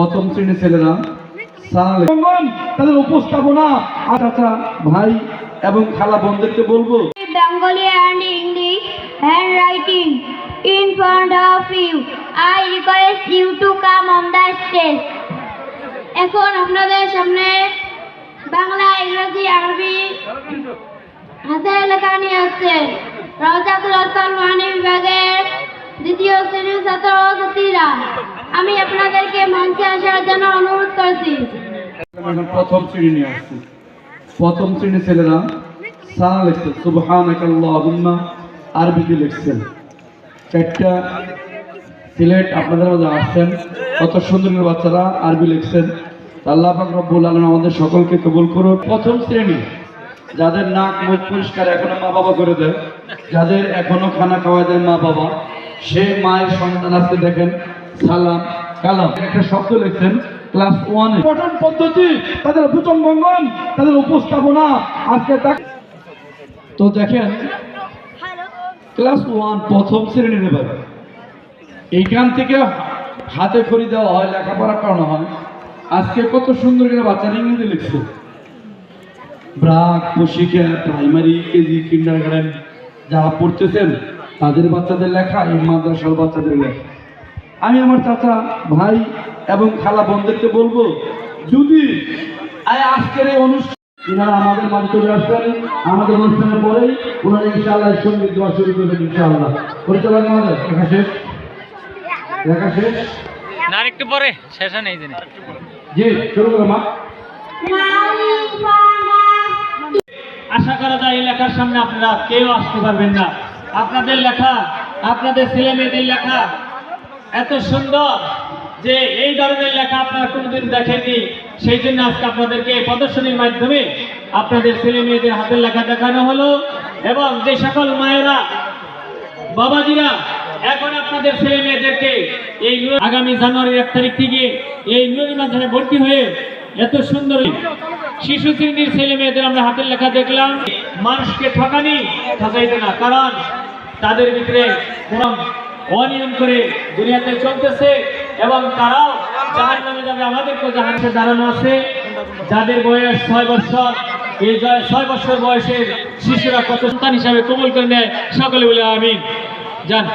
প্রথম শ্রেণির ছেলেরা। তাদের উপস্থাপনা আচ্ছা ভাই এবং খালা বলব Bengali and English handwriting in front of you. I request you to come on the stage. এখন আপনাদের সামনে বাংলা, ইংরেজি, আরবি হাতের লেখা নিয়ে হচ্ছে রাজাকুল মানি বিভাগের দ্বিতীয় শ্রেণির ছাত্র ছাত্রীরা আমি আপনাদেরকে মঞ্চে আসার জন্য অনুরোধ করছি। প্রথম শ্রেণি নিয়ে আসছি। প্রথম শ্রেণির ছেলেরা সালাম লিখছেন সুবহানাকাল্লাহুম্মা, আরবিতে লিখছেন চারটা সিলেট আপনাদের মধ্যে আসছেন, কত সুন্দর বাচ্চারা আরবি লিখছেন। আল্লাহ রব্বুল আলামিন আমাদের সকলকে কবুল করুন প্রথম শ্রেণি, যাদের নাক মুখ পরিষ্কার এখনও মা বাবা করে দেয়, যাদের এখনও খানা খাওয়া দেয় মা বাবা, সে মায়ের সন্তান আজকে দেখেন সালাম কালাম। একটা শব্দ লিখছেন ক্লাস ওয়ানে। পঠন পদ্ধতি তাদের ভূচন বঙ্গন তাদের উপস্থাপনা আজকে তো দেখেন ক্লাস ওয়ান প্রথম শ্রেণির এবার। এইখান থেকে হাতে খড়ি দেওয়া হয় লেখাপড়া করানো হয়। আজকে কত সুন্দর করে বাচ্চারা ইংরেজি লিখছে। ব্রাক প্রশিক্ষা প্রাইমারি কেজি কিন্ডার গার্ডেন যারা পড়তেছেন তাদের বাচ্চাদের লেখা এই মাদ্রাসার বাচ্চাদের লেখা। আমি আমার চাচা ভাই এবং খালা বোনদেরকে বলব যদি আয় আজকের এই অনুষ্ঠান এনারা আমাদের মাঝে চলে আসবেন। আমাদের অনুষ্ঠানের পরেই ওনারা ইনশাআল্লাহ সংগীত দেওয়া শুরু করবেন ইনশাআল্লাহ। পরিচালনা আমাদের লেখা শেষ? লেখা শেষ? না একটু পরে। শেষ নেই জানি জি শুরু করো মা। আশা করা যায় এই লেখার সামনে আপনারা কেউ আসতে পারবেন না। আপনাদের লেখা আপনাদের ছেলে মেয়েদের লেখা এত সুন্দর যে এই ধরনের লেখা আপনারা কোনোদিন দেখেননি। সেই জন্য আজকে আপনাদেরকে প্রদর্শনীর মাধ্যমে আপনাদের ছেলে মেয়েদের হাতের লেখা দেখানো হলো এবং যে সকল মায়েরা, বাবাজিরা, এখন আপনাদের ছেলে মেয়েদেরকে এই আগামী জানুয়ারির এক তারিখ থেকে এই নুরি মাধ্যমে ভর্তি হয়ে এত সুন্দর শিশু শ্রেণির ছেলে মেয়েদের আমরা হাতের লেখা দেখলাম। মানুষকে ঠকানি, ঠকাইতে না, কারণ তাদের ভিতরে অনিয়ম করে দুনিয়াতে চলতেছে এবং তারাও জাহান নামে যাবে। আমাদেরকে জাহানকে দাঁড়ানো আছে। যাদের বয়স ছয় বছর, এই ছয় বছর বয়সের শিশুরা কত সন্তান হিসাবে কবুল করে নেয়, সকলে বলে আমিন। যান।